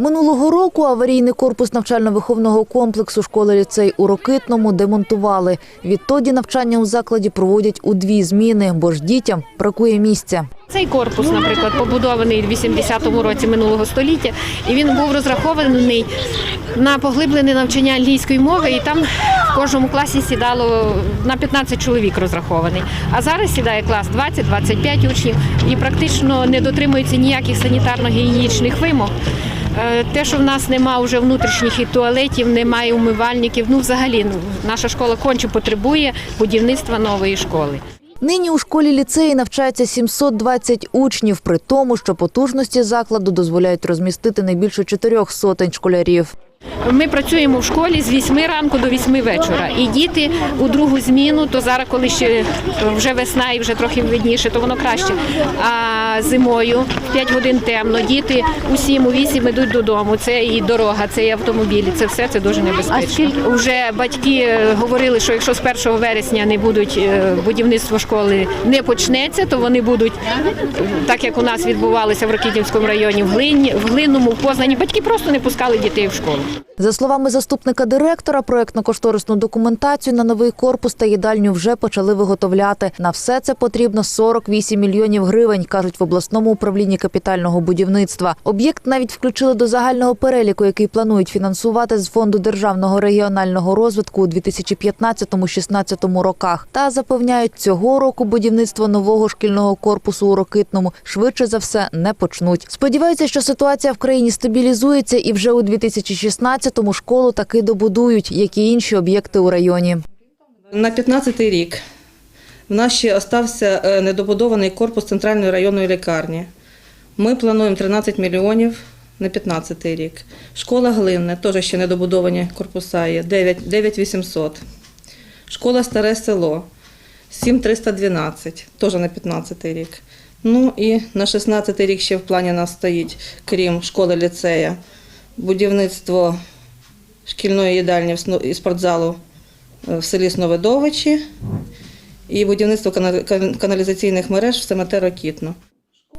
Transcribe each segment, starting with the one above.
Минулого року аварійний корпус навчально-виховного комплексу школи ліцей у Рокитному демонтували. Відтоді навчання у закладі проводять у дві зміни, бо ж дітям бракує місця. Цей корпус, наприклад, побудований в 80-му році минулого століття, і він був розрахований на поглиблене навчання англійської мови, і там в кожному класі сідало на 15 чоловік розрахований. А зараз сідає клас 20-25 учнів і практично не дотримується ніяких санітарно-гігієнічних вимог. Е, Те, що в нас нема вже внутрішніх і туалетів, немає умивальників. Ну, взагалі, ну, наша школа конче потребує будівництва нової школи. Нині у школі ліцеї навчається 720 учнів, при тому, що потужності закладу дозволяють розмістити не більше чотирьох сотень школярів. Ми працюємо в школі з 8 ранку до 8 вечора. І діти у другу зміну, то зараз, коли ще вже весна і вже трохи видніше, то воно краще. А зимою в 5 годин темно, діти у 7, у 8 йдуть додому. Це і дорога, це і автомобілі, це все це дуже небезпечно. Уже батьки е, говорили, що якщо з 1 вересня не будуть е, будівництво школи не почнеться, то вони будуть так, як у нас відбувалося в Рокітівському районі, в Глинному, в Познані. Батьки просто не пускали дітей в школу. За словами заступника директора, проектно-кошторисну документацію на новий корпус та їдальню вже почали виготовляти. На все це потрібно 48 мільйонів гривень, кажуть в обласному управлінні капітального будівництва. Об'єкт навіть включили до загального переліку, який планують фінансувати з фонду державного регіонального розвитку у 2015-16 роках. Та запевняють, цього року будівництво нового шкільного корпусу у Рокитному швидше за все не почнуть. Сподіваються, що ситуація в країні стабілізується, і вже у 2016-му школу таки добудують, як і інші об'єкти у районі. На 15-й рік в нас ще остався е, недобудований корпус центральної районної лікарні. Ми плануємо 13 мільйонів на 15-й рік. Школа Глинне, теж ще недобудовані корпуса є, 9 9800. Школа Старе село 7312, теж на 15-й рік. Ну і на 16-й рік ще в плані нас стоїть, крім школи ліцея, будівництво шкільної їдальні і спортзалу е, в селі Сновидовичі і будівництво каналізаційних мереж в СМТ Рокітно.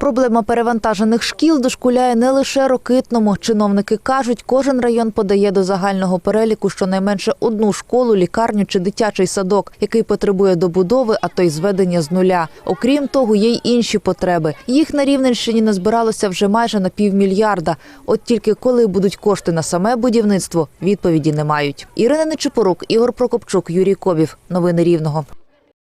Проблема перевантажених шкіл дошкуляє не лише Рокитному. Чиновники кажуть, кожен район подає до загального переліку щонайменше одну школу, лікарню чи дитячий садок, який потребує добудови, а то й зведення з нуля. Окрім того, є й інші потреби. Їх на Рівненщині назбиралося вже майже на півмільярда. От тільки коли будуть кошти на саме будівництво, відповіді не мають. Ірина Нечипорук, Ігор Прокопчук, Юрій Кобів. Новини Рівного.